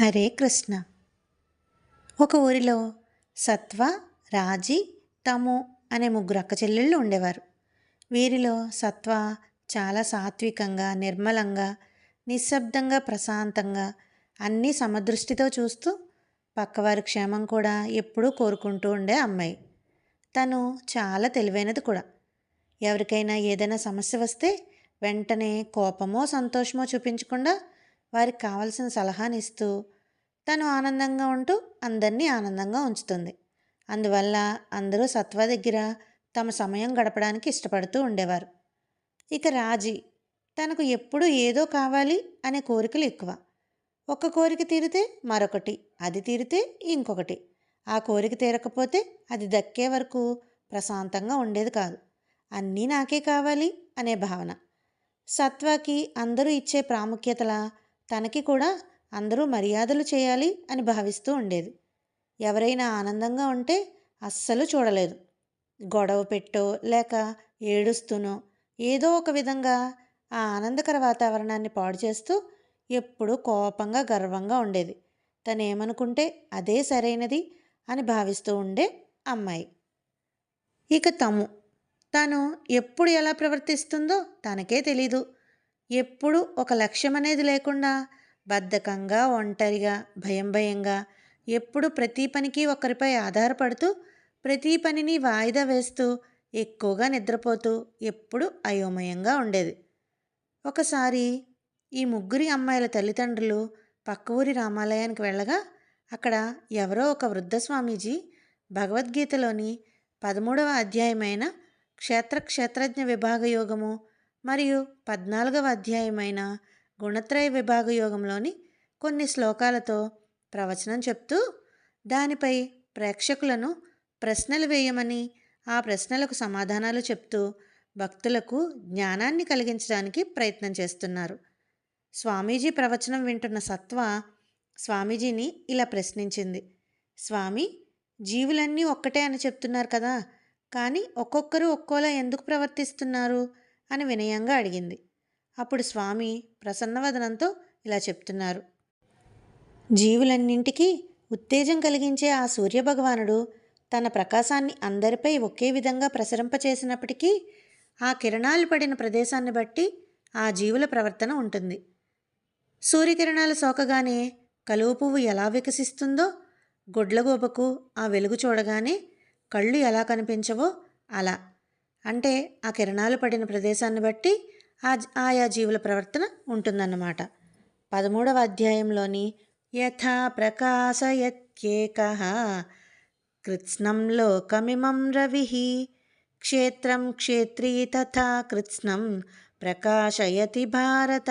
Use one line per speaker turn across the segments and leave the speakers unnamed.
హరే కృష్ణ. ఒక ఊరిలో సత్వ రాజీ తము అనే ముగ్గురు అక్క చెల్లెళ్ళు ఉండేవారు. వీరిలో సత్వ చాలా సాత్వికంగా నిర్మలంగా నిశ్శబ్దంగా ప్రశాంతంగా అన్నీ సమదృష్టితో చూస్తూ పక్కవారి క్షేమం కూడా ఎప్పుడూ కోరుకుంటూ ఉండే అమ్మాయి. తను చాలా తెలివైనది కూడా. ఎవరికైనా ఏదైనా సమస్య వస్తే వెంటనే కోపమో సంతోషమో చూపించకుండా వారికి కావలసిన సలహానిస్తూ తను ఆనందంగా ఉంటూ అందరినీ ఆనందంగా ఉంచుతుంది. అందువల్ల అందరూ సత్వ దగ్గర తమ సమయం గడపడానికి ఇష్టపడుతూ ఉండేవారు. ఇక రాజీ తనకు ఎప్పుడు ఏదో కావాలి అనే కోరికలు ఎక్కువ. ఒక కోరిక తీరితే మరొకటి అది తీరితే ఇంకొకటి. ఆ కోరిక తీరకపోతే అది దక్కే వరకు ప్రశాంతంగా ఉండేది కాదు. అన్నీ నాకే కావాలి అనే భావన. సత్వాకి అందరూ ఇచ్చే ప్రాముఖ్యతల తనకి కూడా అందరూ మర్యాదలు చేయాలి అని భావిస్తూ ఉండేది. ఎవరైనా ఆనందంగా ఉంటే అస్సలు చూడలేదు. గొడవ పెట్టో లేక ఏడుస్తూనో ఏదో ఒక విధంగా ఆ ఆనందకర వాతావరణాన్ని పాడు చేస్తూ ఎప్పుడూ కోపంగా గర్వంగా ఉండేది. తను ఏమనుకుంటే అదే సరైనది అని భావిస్తూ ఉండే అమ్మాయి. ఇక తము. తను ఎప్పుడు ఎలా ప్రవర్తిస్తుందో తనకే తెలీదు. ఎప్పుడు ఒక లక్ష్యం అనేది లేకుండా బద్ధకంగా ఒంటరిగా భయం భయంగా ఎప్పుడు ప్రతి పనికి ఒకరిపై ఆధారపడుతూ ప్రతి పనిని వాయిదా వేస్తూ ఎక్కువగా నిద్రపోతూ ఎప్పుడు అయోమయంగా ఉండేది. ఒకసారి ఈ ముగ్గురి అమ్మాయిల తల్లిదండ్రులు పక్క ఊరి రామాలయానికి వెళ్ళగా అక్కడ ఎవరో ఒక వృద్ధ స్వామీజీ భగవద్గీతలోని పదమూడవ అధ్యాయమైన క్షేత్ర క్షేత్రజ్ఞ విభాగ యోగము మరియు పద్నాలుగవ అధ్యాయమైన గుణత్రయ విభాగ యోగంలోని కొన్ని శ్లోకాలతో ప్రవచనం చెప్తూ దానిపై ప్రేక్షకులను ప్రశ్నలు వేయమని ఆ ప్రశ్నలకు సమాధానాలు చెప్తూ భక్తులకు జ్ఞానాన్ని కలిగించడానికి ప్రయత్నం చేస్తున్నారు. స్వామీజీ ప్రవచనం వింటున్న సత్వ స్వామీజీని ఇలా ప్రశ్నించింది. స్వామి జీవులన్నీ ఒక్కటే అని చెప్తున్నారు కదా కానీ ఒక్కొక్కరు ఒక్కోలా ఎందుకు ప్రవర్తిస్తున్నారు? అని వినయంగా అడిగింది. అప్పుడు స్వామి ప్రసన్నవదనంతో ఇలా చెప్తున్నారు. జీవులన్నింటికీ ఉత్తేజం కలిగించే ఆ సూర్యభగవానుడు తన ప్రకాశాన్ని అందరిపై ఒకే విధంగా ప్రసరింపచేసినప్పటికీ ఆ కిరణాలు పడిన ప్రదేశాన్ని బట్టి ఆ జీవుల ప్రవర్తన ఉంటుంది. సూర్యకిరణాలు సోకగానే కలువ పువ్వు ఎలా వికసిస్తుందో గుడ్లగోపకు ఆ వెలుగు చూడగానే కళ్ళు ఎలా కనిపించవో అలా. అంటే ఆ కిరణాలు పడిన ప్రదేశాన్ని బట్టి ఆ ఆయా జీవుల ప్రవర్తన ఉంటుందన్నమాట. పదమూడవ అధ్యాయంలోని యథా ప్రకాశయత్యేక కృత్స్నం లోకమిమం రవి క్షేత్రం క్షేత్రీ తథా కృత్స్నం ప్రకాశయతి భారత.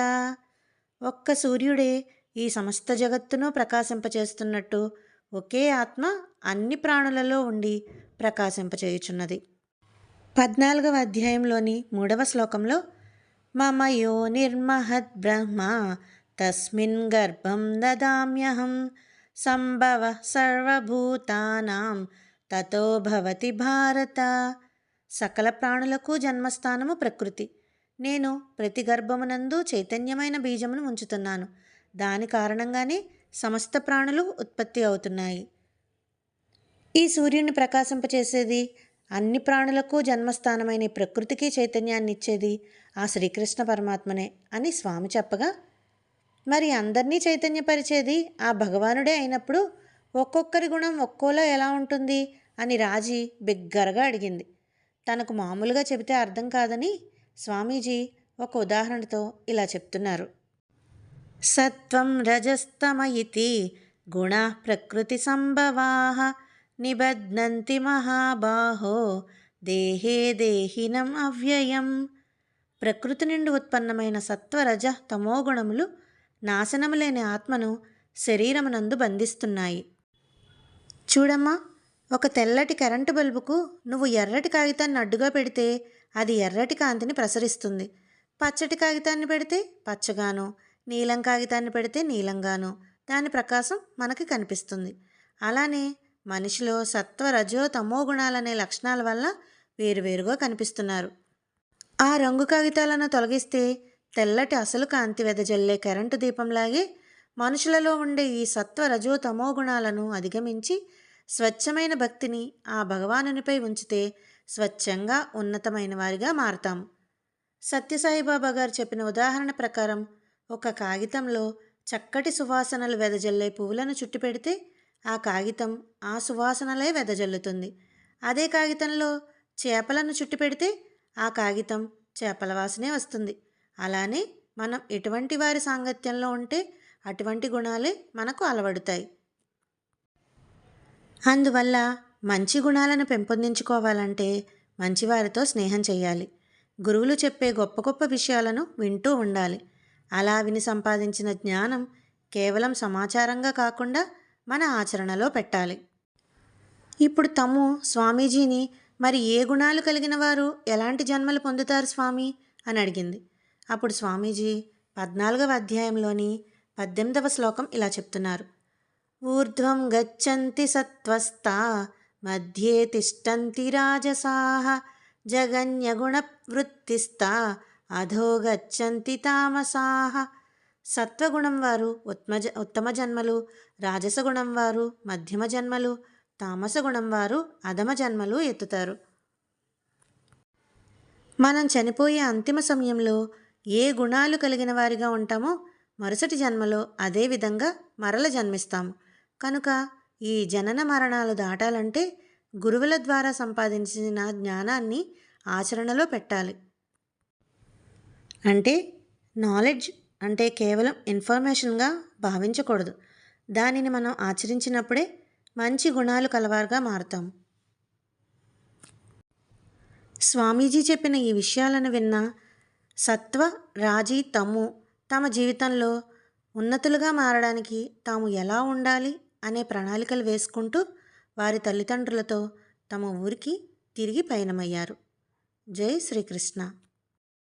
ఒక్క సూర్యుడే ఈ సమస్త జగత్తును ప్రకాశింపచేస్తున్నట్టు ఒకే ఆత్మ అన్ని ప్రాణులలో ఉండి ప్రకాశింపచేయుచున్నది. పద్నాలుగవ అధ్యాయంలోని మూడవ శ్లోకంలో మమ నిర్మహద్ బ్రహ్మ తస్మిన్ గర్భం దదామ్యహం సంభవ సర్వభూతానాం తతో భవతి భారత సకల ప్రాణులకు జన్మస్థానము ప్రకృతి. నేను ప్రతి గర్భమునందు చైతన్యమైన బీజమును ఉంచుతున్నాను. దాని కారణంగానే సమస్త ప్రాణులు ఉత్పత్తి అవుతున్నాయి. ఈ సూర్యుని ప్రకాశింపచేసేది అన్ని ప్రాణులకు జన్మస్థానమైన ప్రకృతికి చైతన్యాన్ని ఇచ్చేది ఆ శ్రీకృష్ణ పరమాత్మనే అని స్వామి చెప్పగా మరి అందరినీ చైతన్యపరిచేది ఆ భగవానుడే అయినప్పుడు ఒక్కొక్కరి గుణం ఒక్కోలా ఎలా ఉంటుంది అని రాజీ బిగ్గరగా అడిగింది. తనకు మామూలుగా చెబితే అర్థం కాదని స్వామీజీ ఒక ఉదాహరణతో ఇలా చెప్తున్నారు. సత్వం రజస్తమ ఇతి గుణ ప్రకృతి సంభవా నిబధ్నంతి మహాబాహో దేహే దేహినం అవ్యయం. ప్రకృతి నుండి ఉత్పన్నమైన సత్వరజ తమోగుణములు నాశనము లేని ఆత్మను శరీరమునందు బంధిస్తున్నాయి. చూడమ్మా ఒక తెల్లటి కరెంటు బల్బుకు నువ్వు ఎర్రటి కాగితాన్ని అడ్డుగా పెడితే అది ఎర్రటి కాంతిని ప్రసరిస్తుంది. పచ్చటి కాగితాన్ని పెడితే పచ్చగాను నీలం కాగితాన్ని పెడితే నీలంగాను. దాని ప్రకాశం మనకి కనిపిస్తుంది. అలానే మనిషిలో సత్వ రజో తమో గుణాలనే లక్షణాల వల్ల వేరువేరుగా కనిపిస్తున్నారు. ఆ రంగు కాగితాలను తొలగిస్తే తెల్లటి అసలు కాంతి వెదజల్లే కరెంటు దీపంలాగే మనుషులలో ఉండే ఈ సత్వ రజో తమో గుణాలను అధిగమించి స్వచ్ఛమైన భక్తిని ఆ భగవానునిపై ఉంచితే స్వచ్ఛంగా ఉన్నతమైన వారిగా మారతాం. సత్యసాయిబాబా గారు చెప్పిన ఉదాహరణ ప్రకారం ఒక కాగితంలో చక్కటి సువాసనలు వెదజల్లే పువ్వులను చుట్టిపెడితే పెడితే ఆ కాగితం ఆ సువాసనలే వెదజల్లుతుంది. అదే కాగితంలో చేపలను చుట్టి పెడితే ఆ కాగితం చేపల వాసనే వస్తుంది. అలానే మనం ఎటువంటి వారి సాంగత్యంలో ఉంటే అటువంటి గుణాలే మనకు అలవడుతాయి. అందువల్ల మంచి గుణాలను పెంపొందించుకోవాలంటే మంచివారితో స్నేహం చేయాలి. గురువులు చెప్పే గొప్ప గొప్ప విషయాలను వింటూ ఉండాలి. అలా విని సంపాదించిన జ్ఞానం కేవలం సమాచారంగా కాకుండా మన ఆచరణలో పెట్టాలి. ఇప్పుడు తమ్ము స్వామీజీని మరి ఏ గుణాలు కలిగిన వారు ఎలాంటి జన్మలు పొందుతారు స్వామి? అని అడిగింది. అప్పుడు స్వామీజీ పద్నాలుగవ అధ్యాయంలోని పద్దెనిమిదవ శ్లోకం ఇలా చెప్తున్నారు. ఊర్ధ్వం గచ్చంతి సత్వస్థా మధ్యే తిష్టంతి రాజసాహ జగన్యగుణవృత్తిస్తా అధో గచ్చంతి తామసాహ సత్వగుణం వారు ఉత్మజ ఉత్తమ జన్మలు రాజసగుణం వారు మధ్యమ జన్మలు తామసగుణం వారు అధమ జన్మలు ఎత్తుతారు. మనం చనిపోయే అంతిమ సమయంలో ఏ గుణాలు కలిగిన వారిగా ఉంటామో మరుసటి జన్మలో అదే విధంగా మరల జన్మిస్తాము కనుక ఈ జనన మరణాలు దాటాలంటే గురువుల ద్వారా సంపాదించిన జ్ఞానాన్ని ఆచరణలో పెట్టాలి. అంటే నాలెడ్జ్ అంటే కేవలం ఇన్ఫర్మేషన్గా భావించకూడదు. దానిని మనం ఆచరించినప్పుడే మంచి గుణాలు కలవారుగా మారుతాం. స్వామీజీ చెప్పిన ఈ విషయాలను విన్న సత్వ రాజీ తమ్ము తమ జీవితంలో ఉన్నతులుగా మారడానికి తాము ఎలా ఉండాలి అనే ప్రణాళికలు వేసుకుంటూ వారి తల్లిదండ్రులతో తమ ఊరికి తిరిగి పయనమయ్యారు. జై శ్రీకృష్ణ.